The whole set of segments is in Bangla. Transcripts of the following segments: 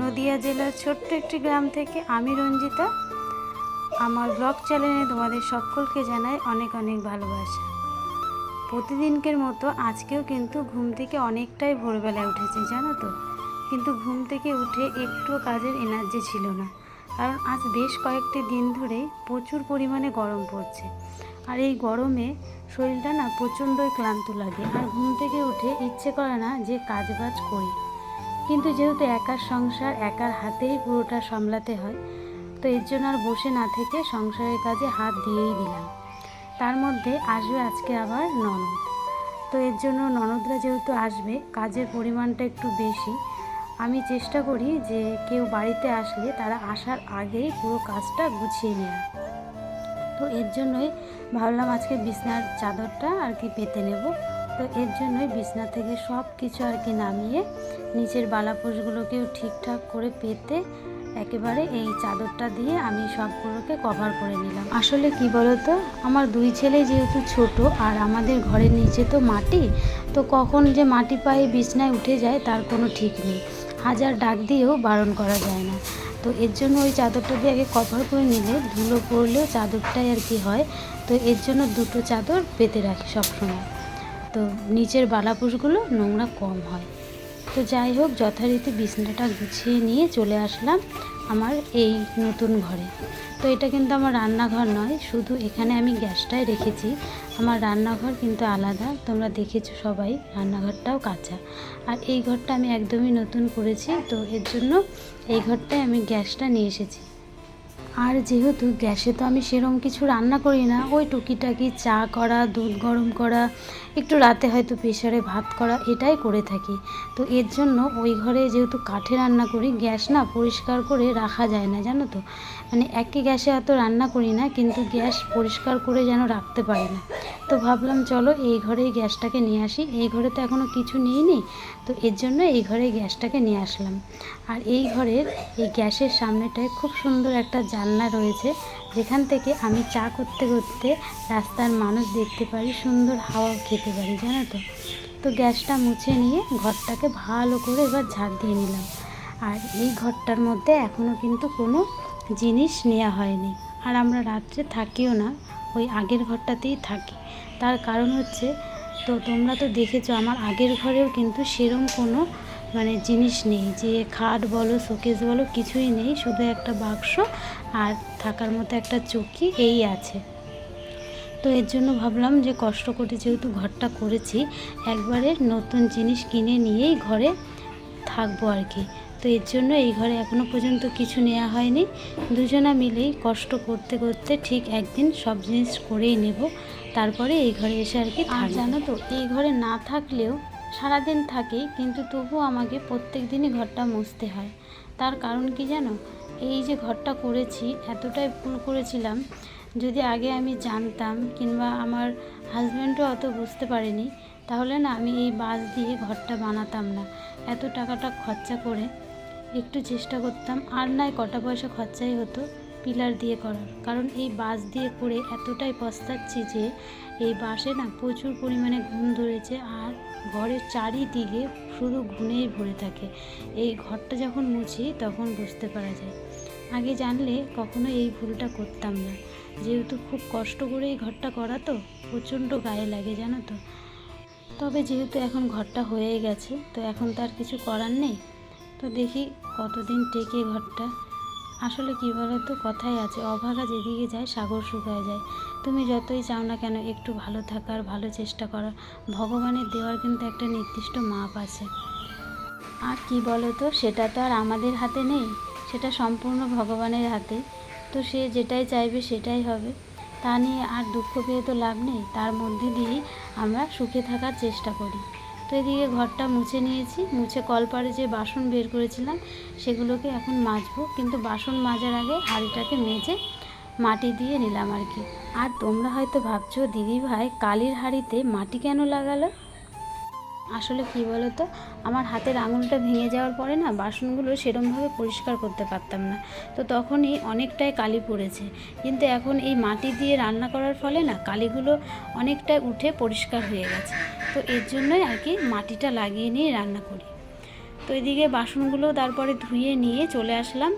নদিয়া জেলার ছোট্ট একটি গ্রাম থেকে আমি রঞ্জিতা। আমার ব্লগ চ্যানেলে তোমাদের সকলকে জানাই অনেক অনেক ভালোবাসা। প্রতিদিনকের মতো আজকেও কিন্তু ঘুম থেকে অনেকটাই ভোরবেলায় উঠেছি, জানো তো? কিন্তু ঘুম থেকে উঠে একটু কাজের এনার্জি ছিল না। কারণ আজ বেশ কয়েকটি দিন ধরে প্রচুর পরিমাণে গরম পড়ছে। আর এই গরমে শরীরটা না প্রচণ্ডই ক্লান্ত লাগে। আর ঘুম থেকে উঠে ইচ্ছে করে না যে কাজ বাজ করি। কিন্তু যেহেতু একার সংসার, একার হাতেই পুরোটা সামলাতে হয়, তো এর জন্য আর বসে না থেকে সংসারের কাজে হাত দিয়েই দিলাম। তার মধ্যে আসবে আজকে আবার ননদ। তো এর জন্য ননদরা যেহেতু আসবে, কাজের পরিমাণটা একটু বেশি, আমি চেষ্টা করি যে কেউ বাড়িতে আসলে তারা আসার আগেই পুরো কাজটা গুছিয়ে নেওয়া তো এর জন্যই ভাবলাম আজকে বিছনার চাদরটা আর কি পেতে নেব। তো এর জন্যই বিছনা থেকে সব কিছু আর কি নামিয়ে নিচের বালাপোষগুলোকেও ঠিকঠাক করে পেতে একেবারে এই চাদরটা দিয়ে আমি সবগুলোকে কভার করে নিলাম। আসলে কি বলতো? আমার দুই ছেলে যেহেতু ছোট আর আমাদের ঘরের নিচে তো মাটি, তো কখন যে মাটি পায়ে বিছনায় উঠে যায় তার কোনো ঠিক নেই। হাজার ডাক দিয়েও বারণ করা যায় না। তো এর জন্য ওই চাদরটা দিয়ে আগে কভার করে নিলে ধুলো পড়লেও চাদরটাই আর কি হয়। তো এর জন্য দুটো চাদর পেতে রাখি সবসময়। তো নিচের বালাপুষগুলো নোংরা কম হয়। তো যাই হোক, যথারীতি বিছনাটা গুছিয়ে নিয়ে চলে আসলাম আমার এই নতুন ঘরে। তো এটা কিন্তু আমার রান্নাঘর নয়, শুধু এখানে আমি গ্যাসটাই রেখেছি। আমার রান্নাঘর কিন্তু আলাদা, তোমরা দেখেছ সবাই রান্নাঘরটাও কাঁচা। আর এই ঘরটা আমি একদমই নতুন করেছি, তো এর জন্য এই ঘরটায় আমি গ্যাসটা নিয়ে এসেছি। আর যেহেতু গ্যাসে তো আমি সেরম কিছু রান্না করি না, ওই টুকিটাকি চা করা, দুধ গরম করা, একটু রাতে হয়তো প্রেশারে ভাত করা, এটাই করে থাকি। তো এর জন্য ওই ঘরে যেহেতু কাঠে রান্না করি, গ্যাস না পরিষ্কার করে রাখা যায় না, জানো তো? মানে একই গ্যাসে এত রান্না করি না, কিন্তু গ্যাস পরিষ্কার করে যেন রাখতে পারি না। তো ভাবলাম, চলো এই ঘরেই গ্যাসটাকে নিয়ে আসি। এই ঘরে তো এখনও কিছু নিইনি তো এর জন্য এই ঘরে গ্যাসটাকে নিয়ে আসলাম। আর এই ঘরের এই গ্যাসের সামনেটায় খুব সুন্দর একটা জানলা রয়েছে, যেখান থেকে আমি চা করতে করতে রাস্তার মানুষ দেখতে পারি, সুন্দর হাওয়া খেতে পারি, জানো তো? তো গ্যাসটা মুছে নিয়ে ঘরটাকে ভালো করে এবার ঝাড় দিয়ে নিলাম। আর এই ঘরটার মধ্যে এখনও কিন্তু কোনো জিনিস নেওয়া হয়নি। আর আমরা রাত্রে থাকিও না ওই আগের ঘরটাতেই থাকি। তার কারণ হচ্ছে, তো তোমরা তো দেখেছ আমার আগের ঘরেও কিন্তু সেরম কোনো মানে জিনিস নেই যে খাট বলো, শোকেস বলো, কিছুই নেই। শুধু একটা বাক্স আর থাকার মতো একটা চৌকি এই আছে। তো এর জন্য ভাবলাম যে কষ্ট করে যেহেতু ঘরটা করেছি, একবারে নতুন জিনিস কিনে নিয়েই ঘরে থাকব আর কি। তো এর জন্য এই ঘরে এখনও পর্যন্ত কিছু নেওয়া হয়নি। দুজনা মিলেই কষ্ট করতে করতে ঠিক একদিন সব জিনিস করেই নেব। তারপরে এই ঘরে এসে আর কি আর জানো তো এই ঘরে না থাকলেও সারাদিন থাকি কিন্তু তবুও আমাকে প্রত্যেক দিনই ঘরটা মুছতে হয়। তার কারণ কি জানো? এই যে ঘরটা করেছি এতটাই ভুল করেছিলাম যদি আগে আমি জানতাম কিংবা আমার হাজব্যান্ডও অত বুঝতে পারেনি তাহলে না আমি এই বাস দিয়ে ঘরটা বানাতাম না। এত টাকাটা খরচা করে একটু চেষ্টা করতাম। আর নয় কটা পয়সা খরচাই হতো পিলার দিয়ে করার। কারণ এই বাস দিয়ে করে এতটাই পস্তাচ্ছি যে, এই বাসে না প্রচুর পরিমাণে ঘুম ধরেছে আর ঘরের চারিদিকে শুধু ঘুনেই ভরে থাকে। এই ঘরটা যখন মুছি তখন বুঝতে পারা যায়। আগে জানলে কখনো এই ভুলটা করতাম না। যেহেতু খুব কষ্ট করে এই ঘরটা করা তো, প্রচণ্ড গায়ে লাগে, জানো তো। তবে যেহেতু এখন ঘরটা হয়ে গেছে, তো এখন তার কিছু করার নেই। তো দেখি কতদিন টেকে ঘরটা। আসলে কী বলো তো কথাই আছে, অভাগা যেদিকে যায় সাগর শুকায় যায়। তুমি যতই চাও না কেন, একটু ভালো থাকার, ভালো চেষ্টা করার। ভগবানের দেওয়ার কিন্তু একটা নির্দিষ্ট মাপ আছে। আর কি বলো তো সেটা তো আর আমাদের হাতে নেই, সেটা সম্পূর্ণ ভগবানের হাতে। তো সে যেটাই চাইবে সেটাই হবে। তা নিয়ে আর দুঃখ পেয়ে তো লাভ নেই, তার মধ্যে দিয়েই আমরা সুখে থাকার চেষ্টা করি। এদিকে ঘরটা মুছে নিয়েছি। মুছে কলপারে যে বাসন বের করেছিলাম, সেগুলোকে এখন মাজবো। কিন্তু বাসন মাজার আগে হাঁড়িটাকে মেজে মাটি দিয়ে নিলাম আর কি। আর তোমরা হয়তো ভাবছ, দিদি ভাই কালির হাঁড়িতে মাটি কেন লাগালো? আসলে কি বলো তো আমার হাতের আঙুলটা ভেঙে যাওয়ার পরে না বাসনগুলো সেরমভাবে পরিষ্কার করতে পারতাম না। তো তখনই অনেকটাই কালি পড়েছে। কিন্তু এখন এই মাটি দিয়ে রান্না করার ফলে না কালিগুলো অনেকটাই উঠে পরিষ্কার হয়ে গেছে। তো এর জন্যই আর কি মাটিটা লাগিয়ে নিয়ে রান্না করি। তো এদিকে বাসনগুলো তারপরে ধুয়ে নিয়ে চলে আসলাম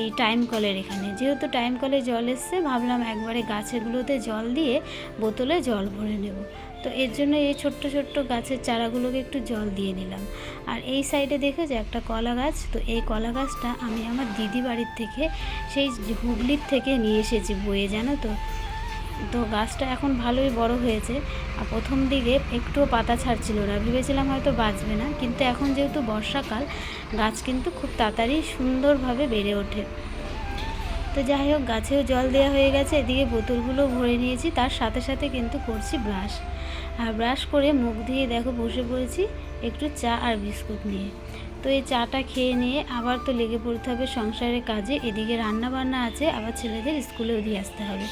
এই টাইম কলের এখানে। যেহেতু টাইম কলে জল এসছে, ভাবলাম একবারে গাছেগুলোতে জল দিয়ে বোতলে জল ভরে নেব। তো এর জন্য এই ছোট্ট ছোট্ট গাছের চারাগুলোকে একটু জল দিয়ে নিলাম। আর এই সাইডে দেখে যে একটা কলা গাছ, তো এই কলা গাছটা আমি আমার দিদি বাড়ির থেকে, সেই হুগলির থেকে নিয়ে এসেছি বয়ে জানো তো? তো গাছটা এখন ভালোই বড় হয়েছে। আর প্রথম দিকে একটুও পাতা ছাড়ছিল না। ভেবেছিলাম হয়তো বাঁচবে না, কিন্তু এখন যেহেতু বর্ষাকাল, গাছ কিন্তু খুব তাড়াতাড়ি সুন্দরভাবে বেড়ে ওঠে। তো যাই হোক, গাছেও জল দেওয়া হয়ে গেছে। এদিকে বোতলগুলো ভরে নিয়েছি, তার সাথে সাথে কিন্তু করছি ব্রাশ। আর ব্রাশ করে মুখ দিয়ে দেখো বসে পড়েছি একটু চা আর বিস্কুট নিয়ে। তো এই চাটা খেয়ে নিয়ে আবার তো লেগে পড়তে হবে সংসারের কাজে। এদিকে রান্না বান্না আছে, আবার ছেলেদের স্কুলেও দিয়ে আসতে হবে।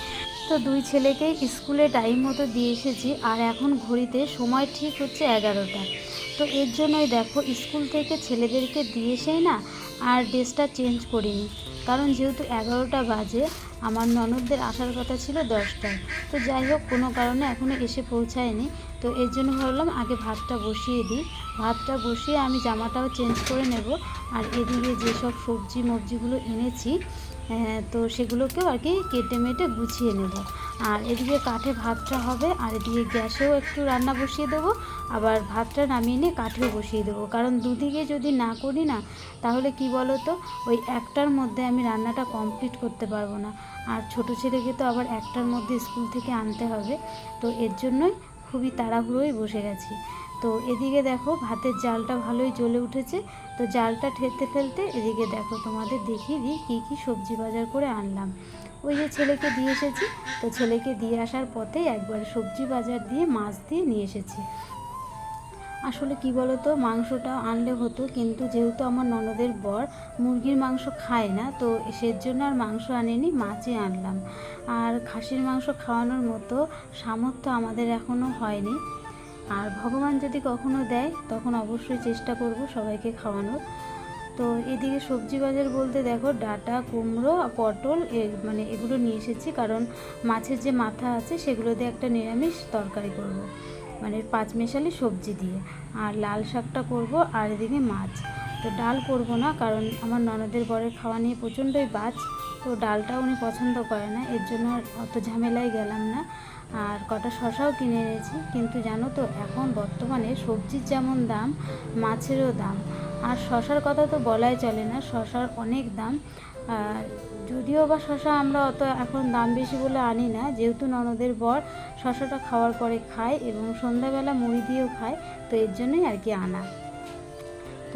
তো দুই ছেলেকেই স্কুলে টাইম মতো দিয়ে এসেছি, আর এখন ঘড়িতে সময় ঠিক হচ্ছে এগারোটা। তো এর জন্যই দেখো, স্কুল থেকে ছেলেদেরকে দিয়ে এসেই না আর ড্রেসটা চেঞ্জ করিনি। কারণ যেহেতু এগারোটা বাজে, আমার ননদদের আসার কথা ছিল দশটায়। তো যাই হোক, কোনো কারণে এখনও এসে পৌঁছায়নি। তো এর জন্য ভাবলাম আগে ভাতটা বসিয়ে দিই। ভাতটা বসিয়ে আমি জামাটাও চেঞ্জ করে নেব। আর এদিকে যেসব সবজি মবজিগুলো এনেছি তো সেগুলোকেও আর কি কেটে মেটে গুছিয়ে নেব। আর এদিকে কাঠে ভাতটা হবে, আর এদিকে গ্যাসেও একটু রান্না বসিয়ে দেবো, আবার ভাতটা নামিয়ে নিয়ে কাঠেও বসিয়ে দেবো। কারণ দুদিকে যদি না করি না, তাহলে কি বলো তো ওই একটার মধ্যে আমি রান্নাটা কমপ্লিট করতে পারব না। আর ছোট ছেলেকে তো আবার একটার মধ্যে স্কুল থেকে আনতে হবে, তো এর জন্যই খুবই তাড়াহুড়োই বসে গেছি। তো এদিকে দেখো ভাতের জালটা ভালোই জ্বলে উঠেছে। তো জালটা ঠেলতে ফেলতে এদিকে দেখো তোমাদের দেখিয়ে দিই কী কী সবজি বাজার করে আনলাম। ওই যে ছেলেকে দিয়ে এসেছি, তো ছেলেকে দিয়ে আসার পথেই একবার সবজি বাজার দিয়ে মাছ দিয়ে নিয়ে এসেছি। আসলে কি বলো তো মাংসটা আনলে হতো, কিন্তু যেহেতু আমার ননদের বর মুরগির মাংস খায় না, তো সের জন্য আর মাংস আনেনি, মাছই আনলাম। আর খাসির মাংস খাওয়ানোর মতো সামর্থ্য আমাদের এখনও হয়নি। আর ভগবান যদি কখনো দেয়, তখন অবশ্যই চেষ্টা করব সবাইকে খাওয়ানোর। তো এদিকে সবজি বাজার বলতে দেখো, ডাটা, কুমড়ো, পটল মানে এগুলো নিয়ে এসেছি। কারণ মাছের যে মাথা আছে, সেগুলো দিয়ে একটা নিরামিষ তরকারি করব। মানে পাঁচ মেশালি সবজি দিয়ে। আর লাল শাকটা করব, আর এদিকে মাছ। তো ডাল করব না, কারণ আমার ননদের বরের খাওয়া নিয়ে প্রচণ্ডই বাজ। তো ডালটা উনি পছন্দ করে না, এর জন্য অত ঝামেলায় গেলাম না। আর কটা শশাও কিনে এনেছি। কিন্তু জানো তো, এখন বর্তমানে সবজির যেমন দাম, মাছেরও দাম। আর শশার কথা তো বলাই চলে না, শশার অনেক দাম। যদিও বা শশা আমরা অত এখন দাম বেশি বলে আনি না, যেহেতু ননদের বর শশাটা খাওয়ার পরে খায় এবং সন্ধ্যাবেলা মুড়ি দিয়েও খায়, তো এর জন্যই আর কি আনা।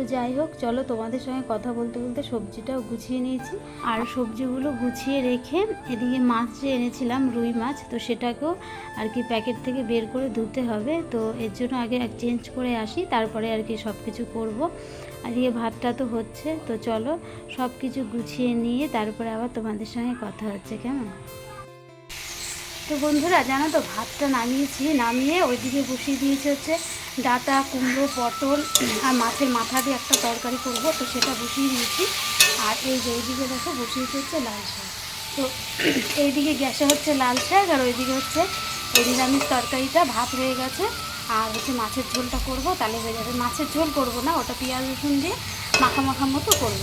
তো যাই হোক, চলো তোমাদের সঙ্গে কথা বলতে বলতে সবজিটাও গুছিয়ে নিয়েছি। আর সবজিগুলো গুছিয়ে রেখে এদিকে মাছ যে এনেছিলাম, রুই মাছ, তো সেটাকেও আর কি প্যাকেট থেকে বের করে ধুতে হবে। তো এর জন্য আগে এক চেঞ্জ করে আসি, তারপরে আর কি সব কিছু করব। আর এদিকে ভাতটা তো হচ্ছে, তো চলো সব কিছু গুছিয়ে নিয়ে তারপরে আবার তোমাদের সঙ্গে কথা হচ্ছে, কেমন? তো বন্ধুরা, জানো তো, ভাতটা নামিয়েছি, নামিয়ে ওইদিকে বসিয়ে দিয়েছি হচ্ছে ডাটা, কুমড়ো, পটল আর মাছের মাথা দিয়ে একটা তরকারি করব, তো সেটা বসিয়ে দিয়েছি। আর এই যে এইদিকে দেখো বসিয়েছি হচ্ছে লাল শাক। তো এইদিকে গ্যাসে হচ্ছে লাল শাক আর ওইদিকে হচ্ছে ওই নিরামিষ তরকারিটা, ভাত হয়ে গেছে। আর হচ্ছে মাছের ঝোলটা করব, তাহলে হয়ে যাবে। মাছের ঝোল করব না, ওটা পেঁয়াজ, রসুন দিয়ে মাখা মাখা মতো করব।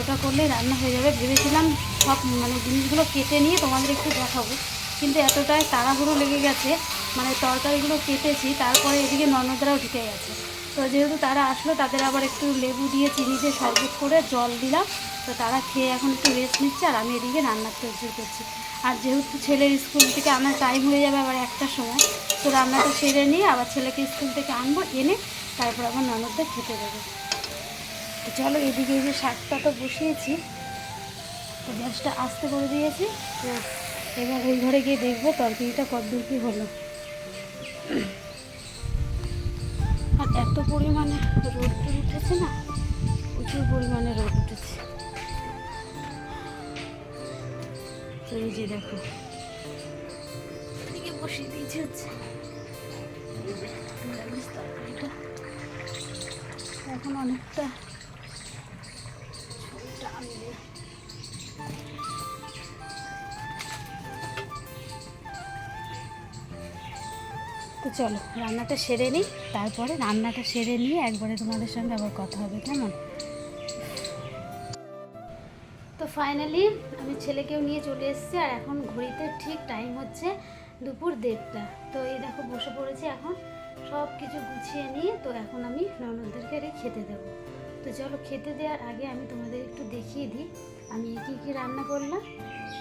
ওটা করলে রান্না হয়ে যাবে। ভেবেছিলাম সব মানে জিনিসগুলো কেটে নিয়ে তোমাদের একটু দেখাবো। কিন্তু এতটাই তাড়াহুড়ো লেগে গেছে মানে তরকারিগুলো কেটেছি, তারপরে এদিকে ননদরাও ঢুকে গেছে। তো যেহেতু তারা আসলো, তাদের আবার একটু লেবু দিয়ে, চিনি দিয়ে শরবত করে জল দিলাম। তো তারা খেয়ে এখন একটু রেস্ট নিচ্ছে আর আমি এদিকে রান্নার তৈরি করছি। আর যেহেতু ছেলের স্কুল থেকে আমার টাইম হয়ে যাবে আবার একটার সময়, তো রান্নাটা সেরে নিয়ে আবার ছেলেকে স্কুল থেকে আনব, এনে তারপর আবার ননদদের খেতে দেবো। তো চলো এদিকে এই যে শাকটা তো বসিয়েছি, তো গ্যাসটা আস্তে করে দিয়েছি তো এবার ওই ঘরে গিয়ে দেখব তরকারিটা কতদূর কী হলো। আর এত পরিমাণে রোদ উঠেছে না, প্রচুর পরিমাণে রোদ উঠেছে। তো এই যে দেখো। বসিয়ে দিয়েছি হচ্ছে। এখন অনেকটা। চলো, রান্নাটা সেরে নিই, তারপরে রান্নাটা সেরে নিয়ে একবারে তোমাদের সঙ্গে আবার কথা হবে, কেমন? তো ফাইনালি আমি ছেলেকেও নিয়ে চলে এসেছি, আর এখন ঘড়িতে ঠিক টাইম হচ্ছে দুপুর দেড়টা। তো এই দেখো বসে পড়েছি এখন, সব কিছু গুছিয়ে নিয়ে, তো এখন আমি ননদদেরকে রে খেতে দেবো। তো চলো, খেতে দেওয়ার আগে আমি তোমাদের একটু দেখিয়ে দিই, আমি কী কী রান্না করলাম,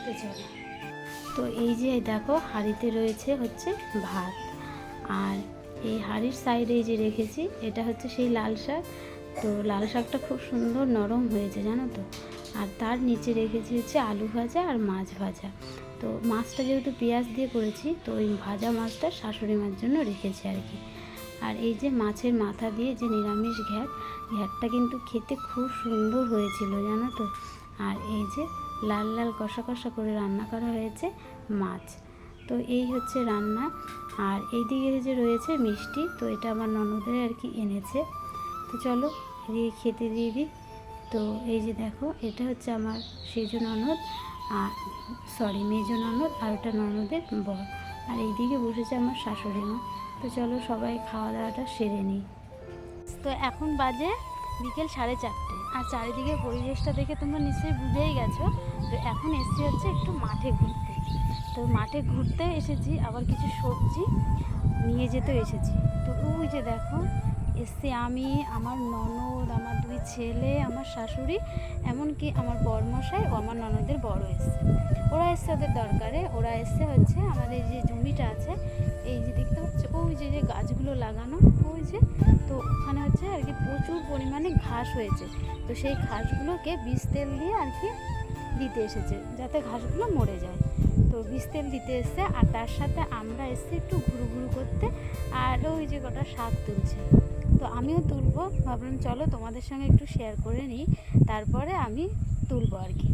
তো চলো। তো এই যে দেখো, হাঁড়িতে রয়েছে হচ্ছে ভাত। আর এই হাঁড়ির সাইডে যে রেখেছি, এটা হচ্ছে সেই লাল শাক। তো লাল শাকটা খুব সুন্দর নরম হয়েছে, জানো তো? আর তার নিচে রেখেছি হচ্ছে আলু ভাজা আর মাছ ভাজা। তো মাছটা যেহেতু পেঁয়াজ দিয়ে করেছি, তো ওই ভাজা মাছটা শাশুড়ি মার জন্য রেখেছি আর কি। আর এই যে মাছের মাথা দিয়ে যে নিরামিষ ঘ্যাট, ঘ্যাটটা কিন্তু খেতে খুব সুন্দর হয়েছিল, জানো তো? আর এই যে লাল লাল কষা কষা করে রান্না করা হয়েছে মাছ। তো এই হচ্ছে রান্না। আর এই দিকে যে রয়েছে মিষ্টি, তো এটা আমার ননদের আর কি এনেছে। তো চলো দিয়ে খেতে দিয়ে দিই। তো এই যে দেখো, এটা হচ্ছে আমার সেজ ননদ আর সরি মেজ ননদ আর ওটা ননদের বর। আর এইদিকে বসেছে আমার শাশুড়ি মা। তো চলো সবাই খাওয়া দাওয়াটা সেরে নিই। তো এখন বাজে বিকেল সাড়ে চারটে। আর চারিদিকে পরিবেশটা দেখে তোমরা নিশ্চয়ই বুঝেই গেছো। তো এখন এসছি হচ্ছে একটু মাঠে ঘুরতে। তো মাঠে ঘুরতে এসেছি, আবার কিছু সবজি নিয়ে যেতে এসেছি। তো ওই যে দেখো এসছি আমি, আমার ননদ, আমার দুই ছেলে, আমার শাশুড়ি, এমনকি আমার বরমশাই ও আমার ননদের বড় এসছে। ওরা এসছে ওদের দরকারে, ওরা এসছে হচ্ছে আমাদের যে জমিটা আছে, এই যে দেখতে পাচ্ছ, ওই যে যে গাছগুলো লাগানো, ওই যে, তো ওখানে হচ্ছে আর কি প্রচুর পরিমাণে ঘাস হয়েছে। তো সেই ঘাসগুলোকে বীজ তেল দিয়ে আর কি দিতে এসেছে, যাতে ঘাসগুলো মরে যায়। তো বীজ তেল দিতে এসছে, আর তার সাথে আমরা এসছি একটু ঘুরু ঘুরু করতে, আর ওই যে কটা শাক তুলছে। তো আমিও তুলবো, ভাবলাম চলো তোমাদের সঙ্গে একটু শেয়ার করে নিই, তারপরে আমি তুলবো আর কি।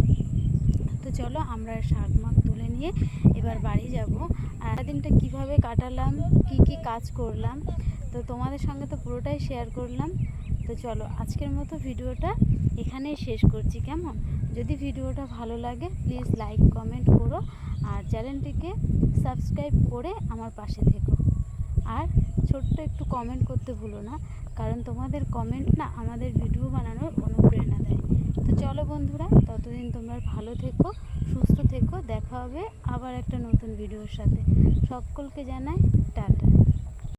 তো চলো আমরা শাক মাক তুলে নিয়ে এবার বাড়ি যাব। আর দিনটা কীভাবে কাটালাম, কি কি কাজ করলাম, তো তোমাদের সঙ্গে তো পুরোটাই শেয়ার করলাম। তো চলো আজকের মতো ভিডিওটা এখানেই শেষ করছি, কেমন? যদি ভিডিওটা ভালো লাগে প্লিজ লাইক কমেন্ট করো আর চ্যানেলটিকে সাবস্ক্রাইব করে আমার পাশে থেকো। আর ছোট্ট একটু কমেন্ট করতে ভুলো না, কারণ তোমাদের কমেন্ট না আমাদের ভিডিও বানানোর অনুপ্রেরণা দেয়। তো চলো বন্ধুরা, ততদিন তোমরা ভালো থেকো, সুস্থ থেকো, দেখা হবে আবার একটা নতুন ভিডিওর সাথে। সকলকে জানাই টাটা।